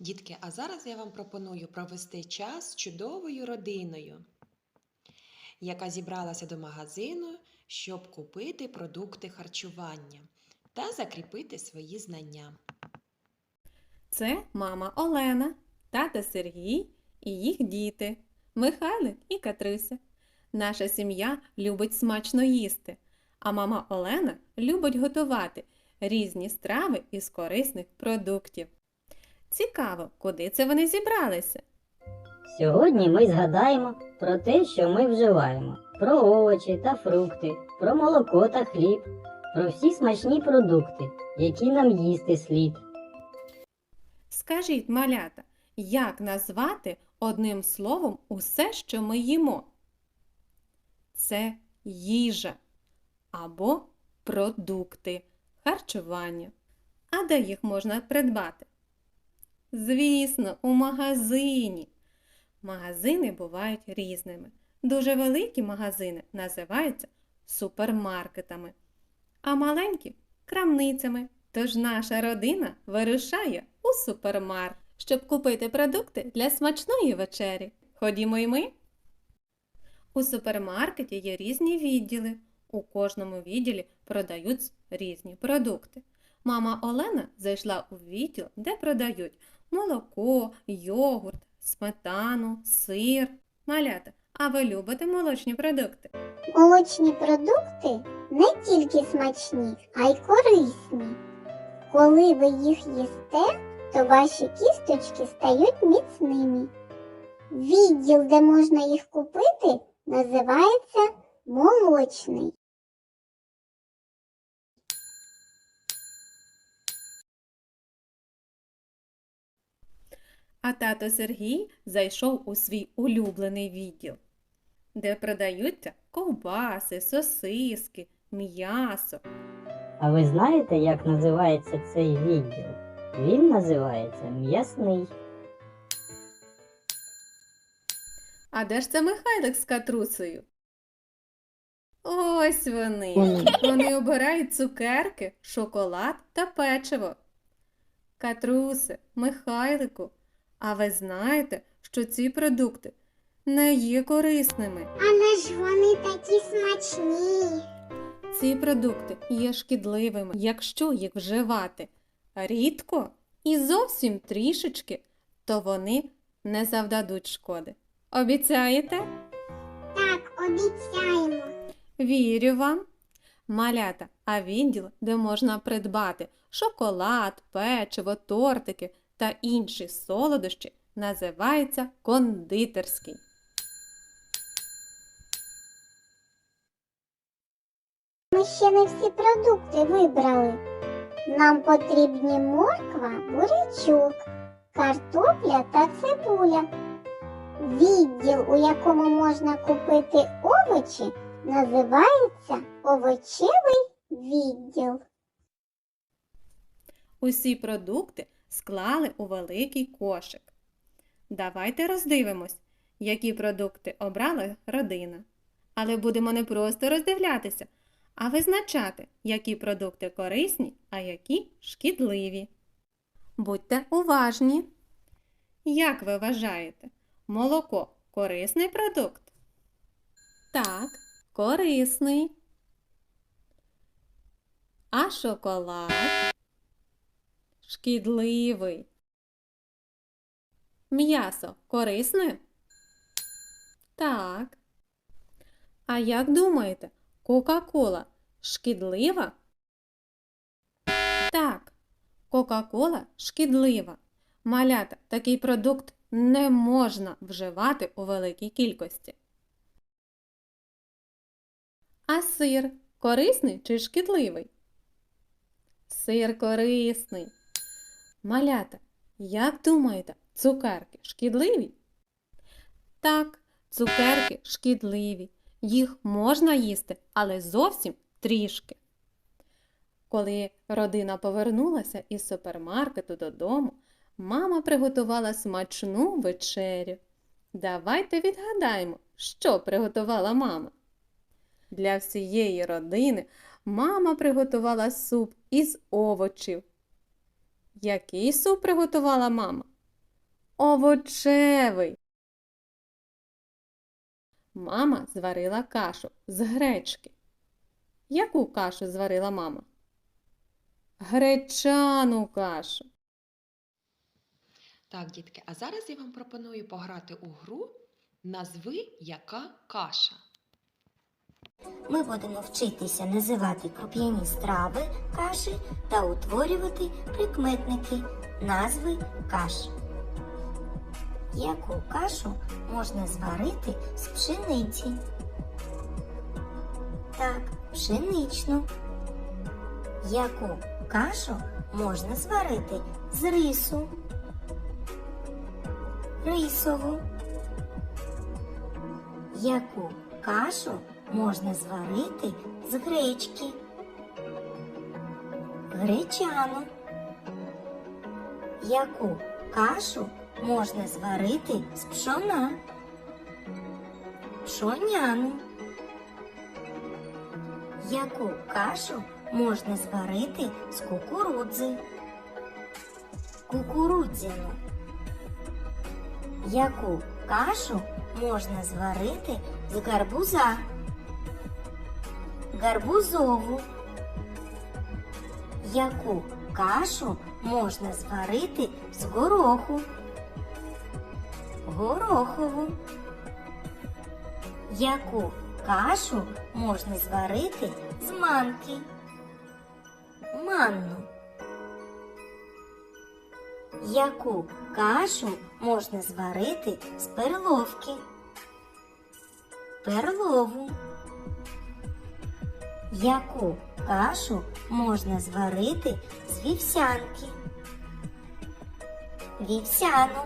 Дітки, а зараз я вам пропоную провести час з чудовою родиною, яка зібралася до магазину, щоб купити продукти харчування та закріпити свої знання. Це мама Олена, тато Сергій і їх діти Михайлик і Катрися. Наша сім'я любить смачно їсти, а мама Олена любить готувати різні страви із корисних продуктів. Цікаво, куди це вони зібралися? Сьогодні ми згадаємо про те, що ми вживаємо, про овочі та фрукти, про молоко та хліб, про всі смачні продукти, які нам їсти слід. Скажіть, малята, як назвати одним словом усе, що ми їмо? Це їжа або продукти харчування. А де їх можна придбати? Звісно, у магазині. Магазини бувають різними. Дуже великі магазини називаються супермаркетами, а маленькі крамницями. Тож наша родина вирушає у супермаркет, щоб купити продукти для смачної вечері. Ходімо й ми. У супермаркеті є різні відділи. У кожному відділі продають різні продукти. Мама Олена зайшла у відділ, де продають молоко, йогурт, сметану, сир. Малята, а ви любите молочні продукти? Молочні продукти не тільки смачні, а й корисні. Коли ви їх їсте, то ваші кісточки стають міцними. Відділ, де можна їх купити, називається молочний. А тато Сергій зайшов у свій улюблений відділ, де продаються ковбаси, сосиски, м'ясо. А ви знаєте, як називається цей відділ? Він називається м'ясний. А де ж це Михайлик з катрусею? Ось вони. Вони. Вони обирають цукерки, шоколад та печиво. Катрусе, Михайлику, а ви знаєте, що ці продукти не є корисними. Але ж вони такі смачні. Ці продукти є шкідливими, якщо їх вживати рідко і зовсім трішечки, то вони не завдадуть шкоди. Обіцяєте? Так, обіцяємо. Вірю вам. Малята, а відділ, де можна придбати шоколад, печиво, тортики та інші солодощі, називається кондитерський. Ми ще не всі продукти вибрали. Нам потрібні морква, бурячок, картопля та цибуля. Відділ, у якому можна купити овочі, називається овочевий відділ. Усі продукти склали у великий кошик. Давайте роздивимось, які продукти обрала родина. Але будемо не просто роздивлятися, а визначати, які продукти корисні, а які шкідливі. Будьте уважні. Як ви вважаєте, молоко корисний продукт? Так, корисний. А шоколад? Шкідливий. М'ясо корисне? Так. А як думаєте, Кока-Кола шкідлива? Так, Кока-Кола шкідлива. Малята, такий продукт не можна вживати у великій кількості. А сир корисний чи шкідливий? Сир корисний. Малята, як думаєте, цукерки шкідливі? Так, цукерки шкідливі. Їх можна їсти, але зовсім трішки. Коли родина повернулася із супермаркету додому, мама приготувала смачну вечерю. Давайте відгадаємо, що приготувала мама. Для всієї родини мама приготувала суп із овочів. Який суп приготувала мама? Овочевий. Мама зварила кашу з гречки. Яку кашу зварила мама? Гречану кашу. Так, дітки, а зараз я вам пропоную пограти у гру Назви яка каша. Ми будемо вчитися називати круп'яні страви каші та утворювати прикметники назви каш. Яку кашу можна зварити з пшениці? Так, пшеничну. Яку кашу можна зварити з рису? Рисову. Яку кашу можна зварити з гречки? Гречану. Яку кашу можна зварити з пшона? Пшоняну. Яку кашу можна зварити з кукурудзи? Кукурудзяну. Яку кашу можна зварити з гарбуза? Гарбузову. Яку кашу можна зварити з гороху? Горохову. Яку кашу можна зварити з манки? Манну. Яку кашу можна зварити з перловки? Перлову. Яку кашу можна зварити з вівсянки? Вівсяну.